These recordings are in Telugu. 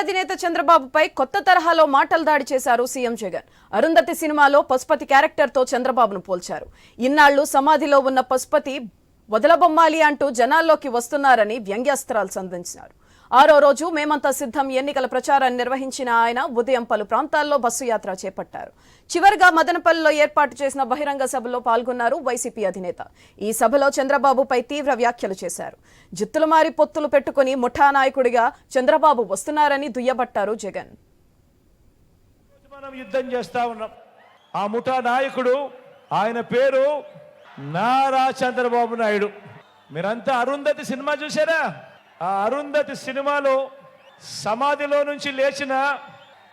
అధినేత చంద్రబాబుపై కొత్త తరహాలో మాటలు దాడి చేశారు సీఎం జగన్. అరుంధతి సినిమాలో పశుపతి క్యారెక్టర్తో చంద్రబాబును పోల్చారు. ఇన్నాళ్ళు సమాధిలో ఉన్న పశుపతి వదలబొమ్మాలి అంటూ జనాల్లోకి వస్తున్నారని వ్యంగ్యాస్త్రాలు సంధించారు ఆరో రోజు మేమంతా సిద్ధం. ఎన్నికల ప్రచారాన్ని నిర్వహించిన ఆయన ఉదయం పలు ప్రాంతాల్లో బస్సు యాత్ర చేపట్టారు. చివరిగా మదనపల్లిలో ఏర్పాటు చేసిన బహిరంగ సభలో పాల్గొన్నారు వైసీపీ అధినేత. ఈ సభలో చంద్రబాబుపై తీవ్ర వ్యాఖ్యలు చేశారు. జిత్తులు మారి పొత్తులు పెట్టుకుని ముఠా నాయకుడిగా చంద్రబాబు వస్తున్నారని దుయ్యబట్టారు జగన్. యుద్ధం చేస్తా ఉన్నాం. ఆ ముఠా నాయకుడు ఆయన పేరు నారా చంద్రబాబు నాయుడు. మీరంతా అరుంధతి సినిమా చూసారా ఆ అరుంధతి సినిమాలో సమాధిలో నుంచి లేచిన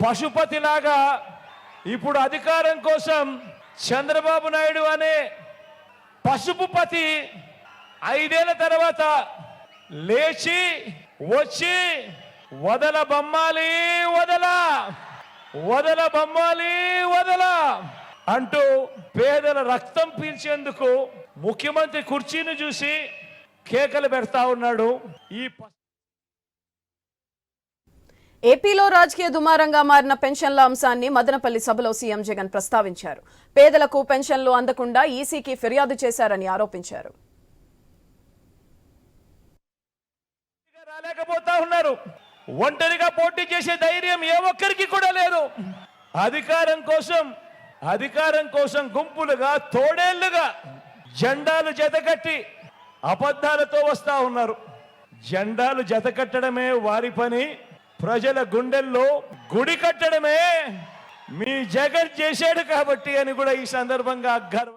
పశుపతిలాగా ఇప్పుడు అధికారం కోసం చంద్రబాబు నాయుడు అనే పశుపుపతి ఐదేళ్ళ తర్వాత లేచి వచ్చి వదల బొమ్మాలి వదల వదల బొమ్మాలి వదల అంటూ పేదల రక్తం పీల్చేందుకు ముఖ్యమంత్రి కుర్చీని చూసి కేకలు పెడతా ఉన్నాడు. ఈ ఏపీలో రాజకీయ దుమారంగా మారిన పెన్షన్ల అంశాన్ని మదనపల్లి సభలో సీఎం జగన్ ప్రస్తావించారు. పేదలకు పెన్షన్లు అందకుండా ఈసీకి ఫిర్యాదు చేశారని ఆరోపించారు. రాలేకపోతా ఉన్నారు. ఒంటరిగా పోటీ చేసే ధైర్యం ఏ ఒక్కరికి కూడా లేదు. అధికారం కోసం అధికారం కోసం గుంపులుగా తోడేళ్ళుగా జెండాలు జతకట్టి అబద్ధాలతో వస్తా ఉన్నారు. జెండాలు జతకట్టడమే వారి పని. ప్రజల గుండెల్లో గుడి కట్టడమే మీ జగన్ చేశాడు కాబట్టి అని కూడా ఈ సందర్భంగా గర్వ